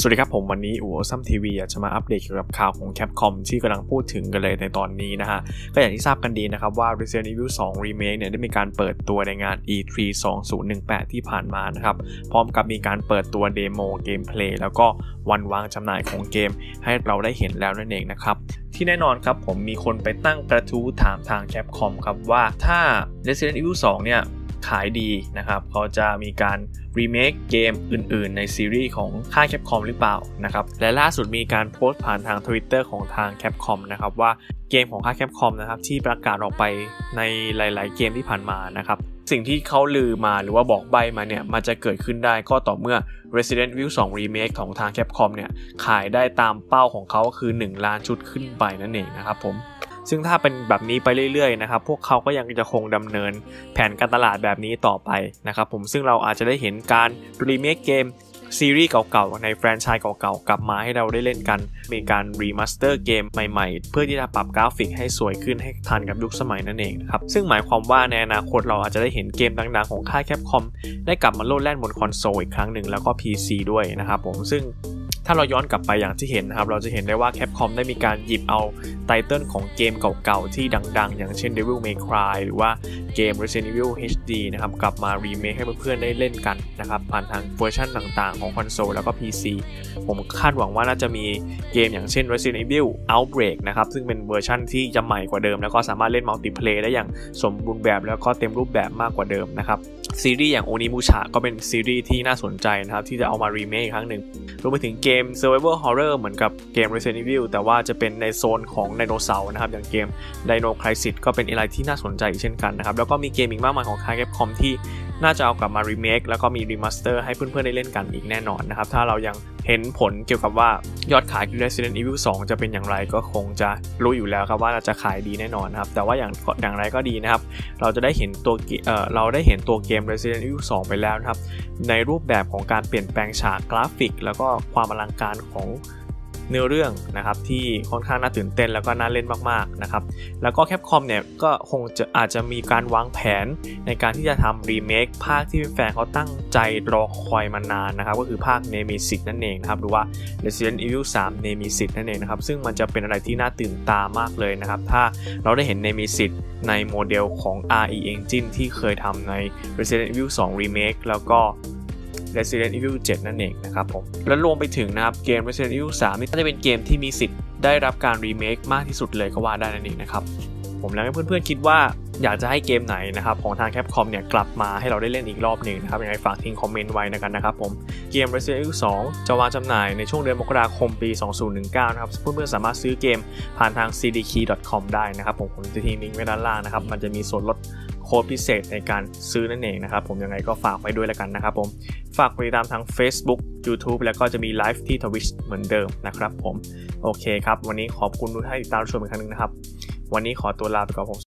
สวัสดีครับผมวันนี้อู๋ซัมทีวีอยากจะมาอัปเดตเกี่ยวกับข่าวของแคปคอมที่กำลังพูดถึงกันเลยในตอนนี้นะฮะ ก็อย่างที่ทราบกันดีนะครับว่า Resident Evil 2 Remake เนี่ยได้มีการเปิดตัวในงาน E3 2018 ที่ผ่านมานะครับ พร้อมกับมีการเปิดตัวเดโมเกมเพลย์แล้วก็วันวางจำหน่ายของเกมให้เราได้เห็นแล้วนั่นเองนะครับที่แน่นอนครับผมมีคนไปตั้งกระทู้ถามทางแคปคอมครับว่าถ้า Resident Evil 2 เนี่ย ขายดีนะครับเขาจะมีการรีเมคเกมอื่นๆ ในซีรีส์ของค่ายแคปคอมหรือเปล่านะครับและล่าสุดมีการโพสต์ผ่านทาง Twitter ของทางแคปคอมนะครับว่าเกมของค่ายแคปคอมนะครับที่ประกาศออกไปในหลาย ๆ เกมที่ผ่านมานะครับสิ่งที่เขาลือมาหรือว่าบอกใบมาเนี่ยมันจะเกิดขึ้นได้ก็ต่อเมื่อ Resident Evil 2 Remake ของทาง Capcom เนี่ยขายได้ตามเป้าของเขาคือ 1 ล้านชุดขึ้นไปนั่นเองนะครับผม ซึ่งถ้าเป็นแบบนี้ไปเรื่อยๆนะครับพวกเขาก็ยังจะคงดำเนินแผนการตลาดแบบนี้ต่อไปนะครับผมซึ่งเราอาจจะได้เห็นการรีเมคเกมซีรีส์เก่าๆ ในแฟรนไชส์เก่าๆ กลับมาให้เราได้เล่นกัน มีการรีมาสเตอร์เกมใหม่ๆ เพื่อที่จะปรับกราฟิกให้สวยขึ้นให้ทันกับยุคสมัยนั่นเองนะครับ ซึ่งหมายความว่าในอนาคตเราอาจจะได้เห็นเกมดังๆ ของค่ายแคปคอมได้กลับมาโลดแล่นบนคอนโซลอีกครั้งหนึ่งแล้วก็ PC ด้วยนะครับผมซึ่ง ถ้าเราย้อนกลับไปอย่างที่เห็นนะครับ เราจะเห็นได้ว่า Capcom ได้มีการหยิบเอาไตเติลของเกมเก่าๆ ที่ดังๆ อย่างเช่น Devil May Cry หรือว่าเกม Resident Evil HD นะครับ กลับมารีเมคให้เพื่อนๆ ได้เล่นกันนะครับ ผ่านทางเวอร์ชันต่างๆ ของคอนโซลแล้วก็ PC ผมคาดหวังว่าน่าจะมีเกมอย่างเช่น Resident Evil Outbreak นะครับ ซึ่งเป็นเวอร์ชันที่จะใหม่กว่าเดิม แล้วก็สามารถเล่นมัลติเพลย์ได้อย่างสมบูรณ์แบบแล้วก็เต็มรูปแบบมากกว่าเดิมนะครับซีรีส์อย่างโอนิมูชาก็เป็นซีรีส์ที่น่าสนใจนะครับที่จะเอามารีเมคครั้งหนึ่ง รวมไปถึงเกม Survival Horror เหมือนกับเกม Resident Evil แต่ว่าจะเป็นในโซนของไดโนเสาร์นะครับ อย่างเกม Dino Crisis ก็เป็นอะไรที่น่าสนใจอีกเช่นกันนะครับ แล้วก็มีเกมอีกมากมายของค่าย Capcom ที่ น่าจะเอากลับมารีเมคแล้วก็มีรีมาสเตอร์ให้เพื่อนๆได้เล่นกันอีกแน่นอนนะครับ ถ้าเรายังเห็นผลเกี่ยวกับว่ายอดขาย Resident Evil 2 จะเป็นอย่างไรก็คงจะรู้อยู่แล้วครับว่าเราจะขายดีแน่นอนนะครับ แต่ว่าอย่างอย่างไรก็ดีนะครับ เราจะได้เห็นตัวเอ่อเราได้เห็นตัวเกม Resident Evil 2 ไปแล้วนะครับ ในรูปแบบของการเปลี่ยนแปลงฉากกราฟิก แล้วก็ความอลังการของ เนื้อเรื่องนะครับที่ค่อนข้างน่าตื่นเต้นแล้วก็น่าเล่นมากๆนะครับแล้วก็แคปคอมเนี่ยก็คงจะอาจจะมีการวางแผนในการที่จะทำรีเมคภาคที่แฟนเขาตั้งใจรอคอยมานานนะครับก็คือภาค Nemesis นั่นเองนะครับหรือว่า Resident Evil 3 Nemesis นั่นเองนะครับซึ่งมันจะเป็นอะไรที่น่าตื่นตามากเลยนะครับถ้าเราได้เห็น Nemesis ในโมเดลของ RE Engine ที่เคยทำใน Resident Evil 2 Remake แล้วก็ Resident Evil 7 นั่นเองนะครับผมและรวมไปถึงนะครับเกม Resident Evil 3 นี่จะเป็นเกมที่มีสิทธิ์ได้รับการรีเมคมากที่สุดเลยก็ว่าได้นั่นเองนะครับผมแล้วเพื่อนๆคิดว่าอยากจะให้เกมไหนนะครับของทาง Capcom เนี่ยกลับมาให้เราได้เล่นอีกรอบหนึ่งนะครับยังไงฝากทิ้งคอมเมนต์ไว้นะกันนะครับผมเกม Resident Evil 2 จะวางจำหน่ายในช่วงเดือนมกราคมปี 2019 นะครับเพื่อนๆสามารถซื้อเกมผ่านทาง cdkey.com ได้นะครับผมผมจะทิ้งลิงก์ไว้ด้านล่างนะครับมันจะมีส่วนลด โค้ดพิเศษในการซื้อนั่นเองนะครับผมยังไงก็ฝากไว้ด้วยแล้วกันนะครับผมฝากติดตามทาง Facebook YouTube แล้วก็จะมีไลฟ์ที่ Twitch เหมือนเดิมนะครับผมโอเคครับ วันนี้ขอบคุณทุกท่านที่ติดตามชมอีกครั้งนึงนะครับ วันนี้ขอตัวลาไปก่อนผม